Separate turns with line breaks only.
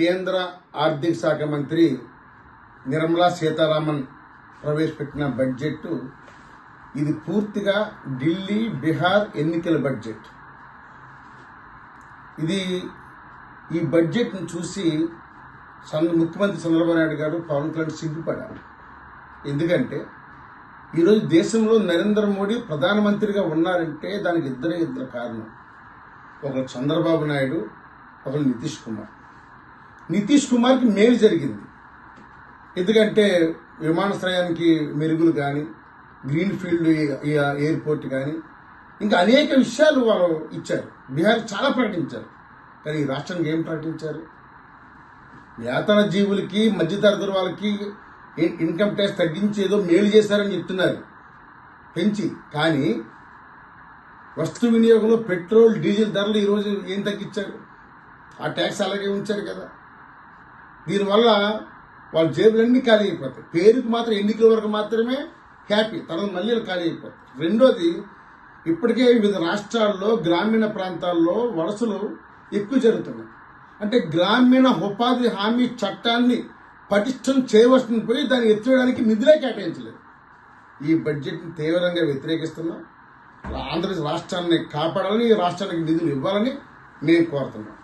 కేంద్ర ఆర్థిక శాఖ మంత్రి నిర్మలా సీతారామన్ ప్రవేశపెట్టిన బడ్జెట్ ఇది పూర్తిగా ఢిల్లీ బీహార్ ఎన్నికల బడ్జెట్. ఇది ఈ బడ్జెట్ను చూసి చంద్ర ముఖ్యమంత్రి చంద్రబాబు నాయుడు గారు పవన్ కళ్యాణ్ సిగ్గుపడారు. ఎందుకంటే ఈరోజు దేశంలో నరేంద్ర మోడీ ప్రధానమంత్రిగా ఉన్నారంటే దానికి ఇద్దరే ఇద్దరు కారణం. ఒకరు చంద్రబాబు నాయుడు ఒకరు నితీష్ కుమార్. నితీష్ కుమార్కి మేలు జరిగింది. ఎందుకంటే విమానాశ్రయానికి మెరుగులు కానీ గ్రీన్ ఫీల్డ్ ఎయిర్పోర్ట్ కానీ ఇంకా అనేక విషయాలు వాళ్ళు ఇచ్చారు. బీహార్ చాలా ప్రకటించారు. కానీ ఈ రాష్ట్రానికి ఏం ప్రకటించారు? వేతన జీవులకి మధ్యతరగతి వాళ్ళకి ఇన్కమ్ ట్యాక్స్ తగ్గించి ఏదో మేలు చేశారని చెప్తున్నారు. పెంచి కానీ వస్తు వినియోగంలో పెట్రోల్ డీజిల్ ధరలు ఈరోజు ఏం తగ్గించారు? ఆ ట్యాక్స్ అలాగే ఉంచారు కదా. దీనివల్ల వాళ్ళ జేబులన్నీ ఖాళీ అయిపోతాయి. పేరుకు మాత్రం ఎన్నికల వరకు మాత్రమే హ్యాపీ. తర్వాత మళ్ళీ ఖాళీ అయిపోతాయి. రెండోది ఇప్పటికే వివిధ రాష్ట్రాల్లో గ్రామీణ ప్రాంతాల్లో వలసలు ఎక్కువ జరుగుతున్నాయి. అంటే గ్రామీణ ఉపాధి హామీ చట్టాన్ని పటిష్టం చేయవలసింది పోయి దాన్ని ఎత్తివేయడానికి నిధులే కేటాయించలేదు. ఈ బడ్జెట్ని తీవ్రంగా వ్యతిరేకిస్తున్నాం. ఆంధ్రప్రదేశ్ రాష్ట్రాన్ని కాపాడాలని ఈ రాష్ట్రానికి నిధులు ఇవ్వాలని నేను కోరుతున్నాను.